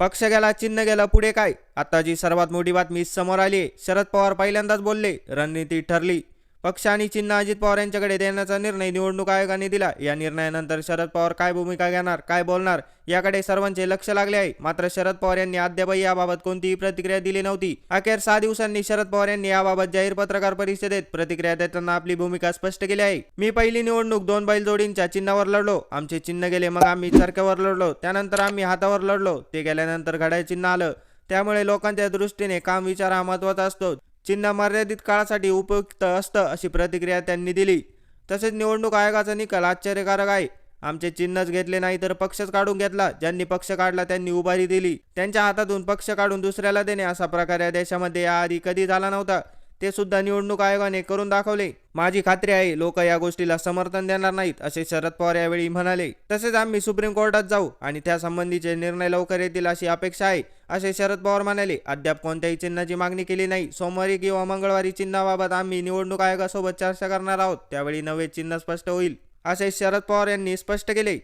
पक्ष गेला चिन्ह गेलं पुढे काय? आता जी सर्वात मोठी बातमी समोर आली शरद पवार पहिल्यांदाच बोलले रणनीती ठरली. पक्ष आणि चिन्ह अजित पवार यांच्याकडे देण्याचा निर्णय निवडणूक आयोगाने दिला. या निर्णयानंतर शरद पवार काय भूमिका घेणार काय बोलणार याकडे सर्वांचे लक्ष लागले आहे. मात्र शरद पवार यांनी अद्यापही याबाबत कोणतीही प्रतिक्रिया दिली नव्हती. अखेर सहा दिवसांनी शरद पवार यांनी याबाबत जाहीर पत्रकार परिषदेत प्रतिक्रिया देताना आपली भूमिका स्पष्ट केली आहे. मी पहिली निवडणूक दोन बैल जोडींच्या चिन्हावर लढलो. आमचे चिन्ह गेले मग आम्ही चरक्यावर लढलो. त्यानंतर आम्ही हातावर लढलो. ते गेल्यानंतर घड्याळ चिन्ह आलं. त्यामुळे लोकांच्या दृष्टीने काम विचार हा महत्त्वाचा असतो. चिन्ह मर्यादित काळासाठी उपयुक्त असतं अशी प्रतिक्रिया त्यांनी दिली. तसेच निवडणूक आयोगाचा निकाल आश्चर्यकारक आहे. आमचे चिन्हच घेतले नाही तर पक्षच काढून घेतला. ज्यांनी पक्ष काढला त्यांनी उभारी दिली. त्यांच्या हातातून पक्ष काढून दुसऱ्याला देणे असा प्रकार या देशामध्ये याआधी कधी झाला नव्हता. ते सुद्धा निवडणूक आयोगाने करून दाखवले. माझी खात्री आहे लोक या गोष्टीला समर्थन देणार नाहीत असे शरद पवार यावेळी म्हणाले. तसेच आम्ही सुप्रीम कोर्टात जाऊ आणि त्या संबंधीचे निर्णय लवकर येतील अशी अपेक्षा आहे असे शरद पवार म्हणाले. अद्याप कोणत्याही चिन्हाची मागणी केली नाही. सोमवारी किंवा मंगळवारी चिन्हाबाबत आम्ही निवडणूक आयोगासोबत चर्चा करणार आहोत. त्यावेळी नवे चिन्ह स्पष्ट होईल असे शरद पवार यांनी स्पष्ट केले.